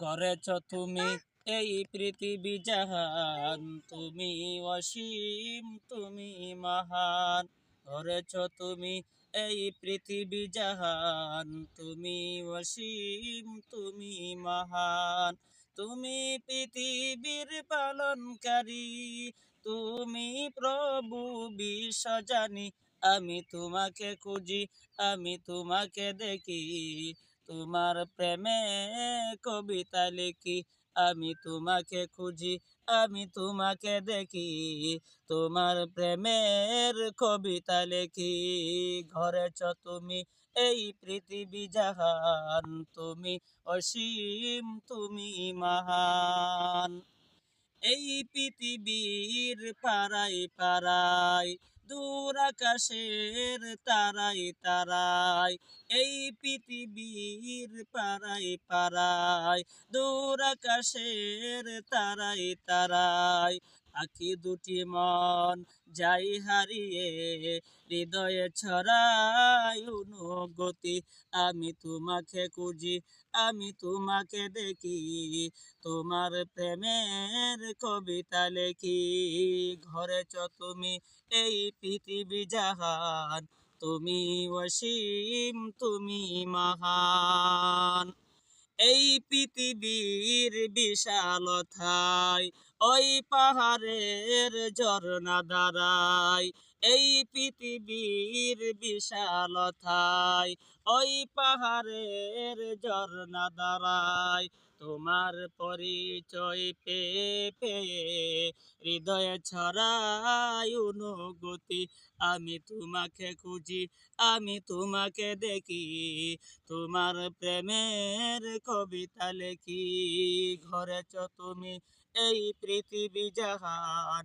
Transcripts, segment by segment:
করেছ তুমি এই পৃথিবী জাহান, তুমি অসীম, তুমি মহান। করেছ তুমি এই পৃথিবী জাহান, তুমি অসীম, তুমি মহান। তুমি পৃথিবীর পালনকারী, তুমি প্রভু বিশ্ব জানি আমি তোমাকে খুঁজি, আমি তোমাকে দেখি তোমার প্রেমে কবিতা লিখি, আমি তোমাকে খুঁজি, আমি তোমাকে দেখি। তোমার প্রেমের কবিতা লেখি, ঘরেছ তুমি এই পৃথিবী জাহান, তুমি অসীম, তুমি মহান। এই পৃথিবীর পাড়ায় পাড়ায় দূর আকাশের তারাই তারাই এই পৃথিবীর পাড়াই পাড়াই দূর আকাশের তারাই তারাই আখি দুটি মন যাই হারিয়ে, হৃদয়ে ছড়াই অনুগতি আমি তোমাকে খুঁজি, আমি তোমাকে দেখি, তোমার প্রেমের কবিতা লেখি। ঘরেছ তুমি, এই পৃথিবী জাহান, তুমি অসীম, তুমি মহান। এই পৃথিবীর বিশালতায় ওই পাহাড়ের ঝর্ণা দাঁড়ায় এই পৃথিবীর বিশালতায় ওই পাহাড়ের ঝর্ণা দাঁড়ায় তোমার পরিচয় পেয়ে পেয়ে হৃদয়ে ছড়াই অনুগতি আমি তোমাকে খুঁজি, আমি তোমাকে দেখি, তোমার প্রেমের কবিতা লেখি। ঘরেছ তুমি এই পৃথিবী জাহান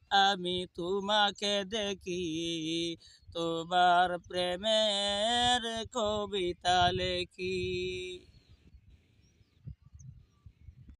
আমি তোমাকে দেখি। তোমার প্রেমের কবিতা লেখি।